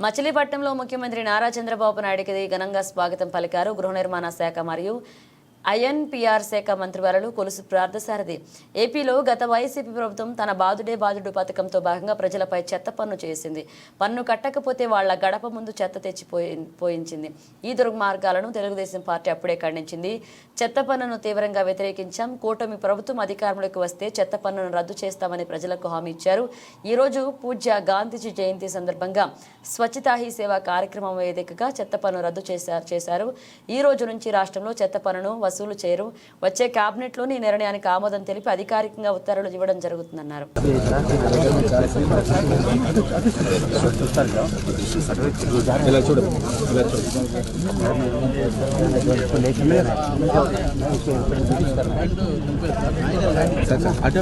మచిలీపట్నంలో ముఖ్యమంత్రి నారా చంద్రబాబు నాయుడికి ఘనంగా స్వాగతం పలికారు గృహ నిర్మాణ శాఖ మరియు ఐఎన్పిఆర్ శాఖ మంత్రివర్యులు కొలుసు పార్థసారథి ఏపీలో గత వైసీపీ ప్రభుత్వం తన బాదుడే బాదుడు పథకంతో భాగంగా ప్రజలపై చెత్త పన్ను చేసింది. పన్ను కట్టకపోతే వాళ్ళ గడప ముందు చెత్త తెచ్చిపోయి పోయించింది. ఈ దుర్మార్గాలను తెలుగుదేశం పార్టీ అప్పుడే ఖండించింది. చెత్త పన్నును తీవ్రంగా వ్యతిరేకించాం. కూటమి ప్రభుత్వం అధికారంలోకి వస్తే చెత్త పన్నును రద్దు చేస్తామని ప్రజలకు హామీ ఇచ్చారు. ఈరోజు పూజ్య గాంధీజీ జయంతి సందర్భంగా స్వచ్ఛతా హీ సేవ కార్యక్రమం వేదికగా చెత్త పన్ను రద్దు చేశారు చేశారు. ఈ రోజు నుంచి రాష్ట్రంలో చెత్త పన్నును వసూలు చేయరు. వచ్చే కేబినెట్లోని ఈ నిర్ణయానికి ఆమోదం తెలిపి అధికారికంగా ఉత్తర్వులు ఇవ్వడం జరుగుతుందన్నారు. అటే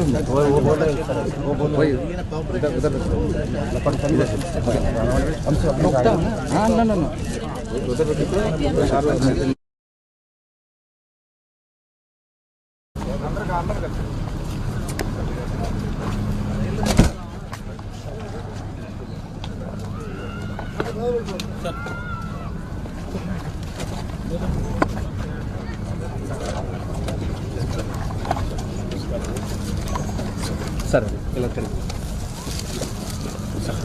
ಸರ್ ಎಲ್ಲ ಕಡೆ ಸರ್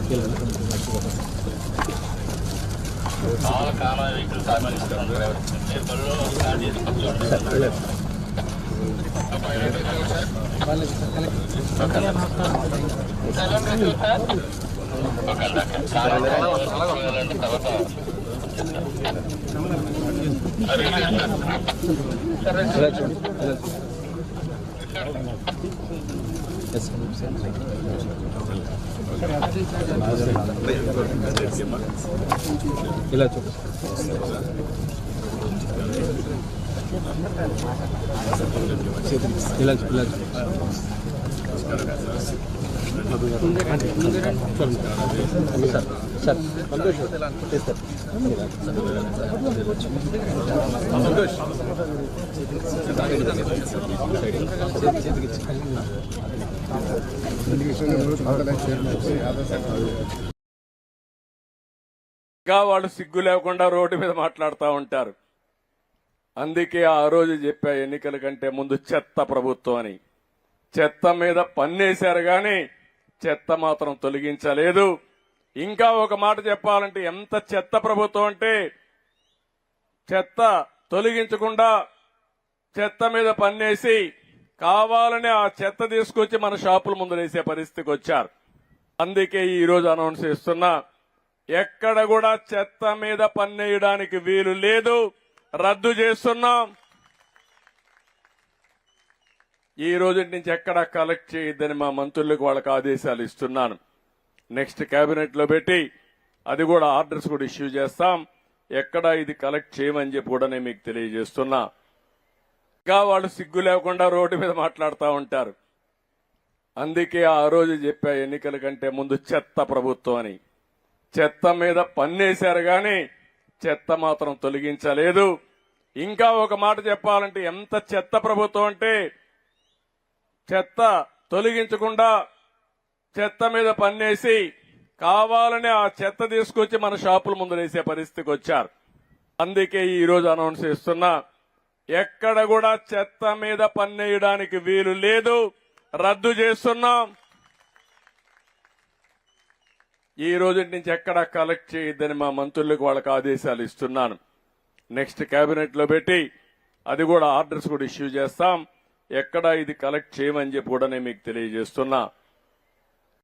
నొక్కుతా? ఆ, no, no, no. ఉదర్, ఉదర్. Sir, sir ఇలా తిరిగి సార్, ఇలా ఇలా సార్ ఇంకా వాళ్ళు సిగ్గు లేకుండా రోడ్డు మీద మాట్లాడుతూ ఉంటారు. అందుకే ఆ రోజు చెప్పా ఎన్నికల కంటే ముందు చెత్త ప్రభుత్వం అని. చెత్త మీద పన్నేశారు కానీ చెత్త మాత్రం తొలగించలేదు. ఇంకా ఒక మాట చెప్పాలంటే ఎంత చెత్త ప్రభుత్వం అంటే చెత్త తొలగించకుండా చెత్త మీద పన్నేసి కావాలని ఆ చెత్త తీసుకొచ్చి మన షాపుల ముందు వేసే పరిస్థితికి వచ్చారు. అందుకే ఈరోజు అనౌన్స్ చేస్తున్నా ఎక్కడ కూడా చెత్త మీద పన్నేయడానికి వీలు లేదు. రద్దు చేస్తున్నాం. ఈ రోజు నుంచి ఎక్కడ కలెక్ట్ చేయొద్దని మా మంత్రులకు వాళ్ళకి ఆదేశాలు ఇస్తున్నాను. నెక్స్ట్ కేబినెట్లో పెట్టి అది కూడా ఆర్డర్స్ కూడా ఇష్యూ చేస్తాం. ఎక్కడ ఇది కలెక్ట్ చేయమని చెప్పి కూడా నేను మీకు తెలియజేస్తున్నా. ఇంకా వాళ్ళు సిగ్గు లేకుండా రోడ్డు మీద మాట్లాడుతూ ఉంటారు. అందుకే ఆ రోజు చెప్పా ఎన్నికల కంటే ముందు చెత్త ప్రభుత్వం అని. చెత్త మీద పన్నేశారు కానీ చెత్త మాత్రం తొలగించలేదు. ఇంకా ఒక మాట చెప్పాలంటే ఎంత చెత్త ప్రభుత్వం అంటే చెత్త తొలగించకుండా చెత్త మీద పన్నేసి కావాలని ఆ చెత్త తీసుకొచ్చి మన షాపుల ముందు వేసే పరిస్థితికి వచ్చారు. అందుకే ఈరోజు అనౌన్స్ చేస్తున్నా ఎక్కడ కూడా చెత్త మీద పన్నేయడానికి వీలు లేదు. రద్దు చేస్తున్నాం. ఈ రోజు నుంచి ఎక్కడ కలెక్ట్ చేయొద్దని మా మంత్రులకు వాళ్ళకి ఆదేశాలు ఇస్తున్నాను. నెక్స్ట్ కేబినెట్లో పెట్టి అది కూడా ఆర్డర్స్ కూడా ఇష్యూ చేస్తాం. ఎక్కడ ఇది కలెక్ట్ చేయమని చెప్పి కూడా నేను మీకు తెలియజేస్తున్నా.